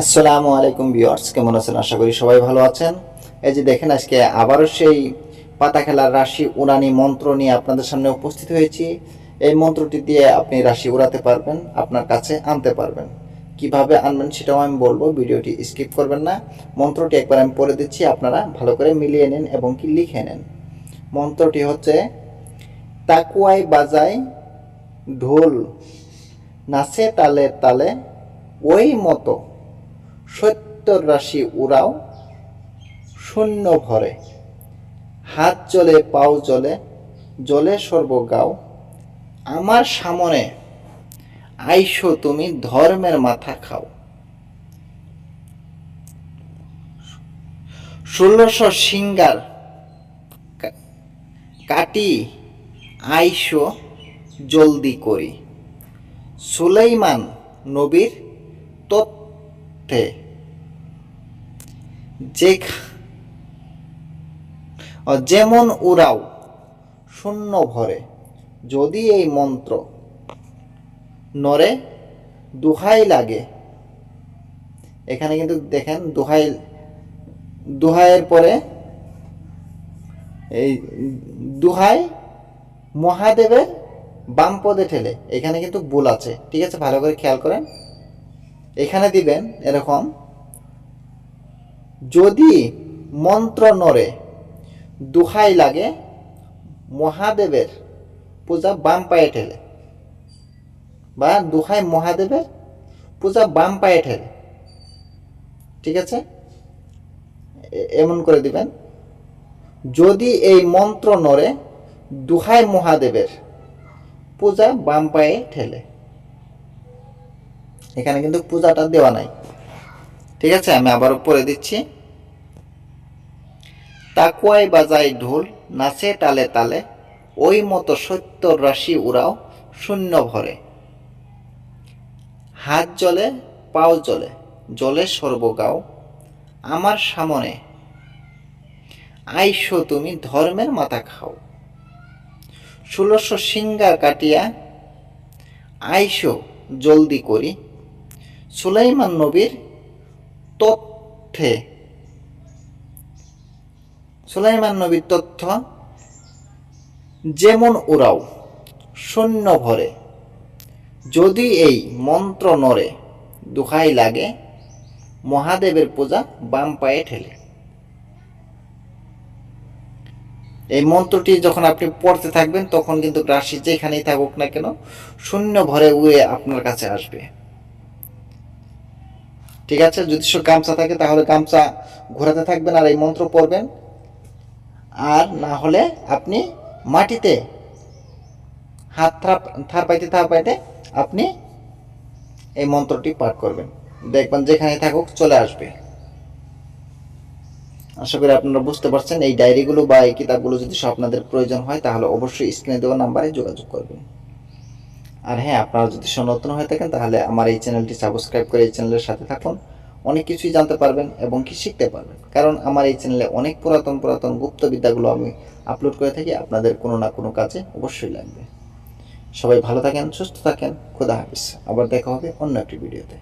আসসালামু আলাইকুম ভিউয়ার্স, কেমন আছেন? আশা করি সবাই ভালো আছেন। এই যে দেখেন, আজকে আবারও সেই পাতা খেলার রাশি উড়ানি মন্ত্র নিয়ে আপনাদের সামনে উপস্থিত হয়েছি। এই মন্ত্রটি দিয়ে আপনি রাশি উড়াতে পারবেন, আপনার কাছে আনতে পারবেন। কীভাবে আনবেন সেটাও আমি বলব, ভিডিওটি স্কিপ করবেন না। মন্ত্রটি একবার আমি পড়ে দিচ্ছি, আপনারা ভালো করে মিলিয়ে নিন এবং কি লিখে নেন। মন্ত্রটি হচ্ছে তাকুয়াই বাজায় ঢোল, নাচে তালে তালে ওই মতো সত্তর রাশি উড়াও, শূন্য ভরে। হাত চলে পাও জলে জলে সর্বগাও। আমার সামনে আইসো তুমি ধর্মের মাথা খাও। ষোলোশো সিঙ্গার কাটি আইসো জলদি করি। সুলাইমান নবীর তথ্যে যে যেমন উড়াও, শূন্য ভরে। যদি এই মন্ত্র নরে দুহাই লাগে। এখানে কিন্তু দেখেন, দুহাই, দুহাইয়ের পরে এই দুহাই মহাদেবের বাম পদে ঠেলে। এখানে কিন্তু ভুল আছে। ঠিক আছে, ভালো করে খেয়াল করেন। এখানে দিবেন এরকম যদি মন্ত্র নড়ে, দুহাই লাগে, মহাদেবের পূজা বাম পায়ে ঠেলে। বা দুহাই মহাদেবের পূজা বাম পায়ে ঠেলে। ঠিক আছে? এমন করে দিবেন। যদি এই মন্ত্র নড়ে, দুহাই মহাদেবের পূজা বাম পায়ে ঠেলে। এখানে কিন্তু পূজাটা দেওয়া নাই। ঠিক আছে, আমি আবারও পড়ে দিচ্ছি। তাকুয়ায় বাজায় ঢোল, নাচে তালে তালে, ওই মতো সত্তর রাশি উড়াও শূন্য ভরে। হাত জলে, পাও জলে জলে সর্বগাও আমার সামনে। আইসো তুমি ধর্মের মাথা খাও। ষোলোশো সিঙ্গার কাটিয়া আইসো জলদি করি। সুলাইমান নবীর তথ্যে। সুলাইমান নবীর তথ্য, যেমন উড়াও শূন্য ভরে। যদি এই মন্ত্র নড়ে, দুহাই লাগে, মহাদেবের পূজা বাম পায়ে ঠেলে। এই মন্ত্রটি যখন আপনি পড়তে থাকবেন, তখন কিন্তু রাশি যেখানেই থাকুক না কেন শূন্য ভরে উড়ে আপনার কাছে আসবে। ঠিক আছে? যদি সে গামছা থাকে, তাহলে গামছা ঘোরাতে থাকবেন আর এই মন্ত্র পড়বেন। আর না হলে আপনি মাটিতে হাত থাপ থার পাইতে আপনি এই মন্ত্রটি পাঠ করবেন। দেখবেন যেখানে থাকুক চলে আসবে। আশা করি আপনারা বুঝতে পারছেন, এই ডায়েরিগুলো বা এই কিতাবগুলো যদি আপনাদের প্রয়োজন হয়, তাহলে অবশ্যই স্ক্রিনে দেওয়া নাম্বারে যোগাযোগ করবেন। আর হ্যাঁ আপনারা যদি সনাতন হয়ে থাকেন, তাহলে আমার এই চ্যানেলটি সাবস্ক্রাইব করে এই চ্যানেলের সাথে থাকুন। অনেক কিছুই জানতে পারবেন এবং কি শিখতে পারবেন। কারণ আমার এই চ্যানেলে অনেক পুরাতন পুরাতন গুপ্তবিদ্যাগুলো আমি আপলোড করে থাকি। আপনাদের কোনো না কোনো কাজে অবশ্যই লাগবে। সবাই ভালো থাকেন, সুস্থ থাকেন। খোদা হাফিজ। আবার দেখা হবে অন্য একটি ভিডিওতে।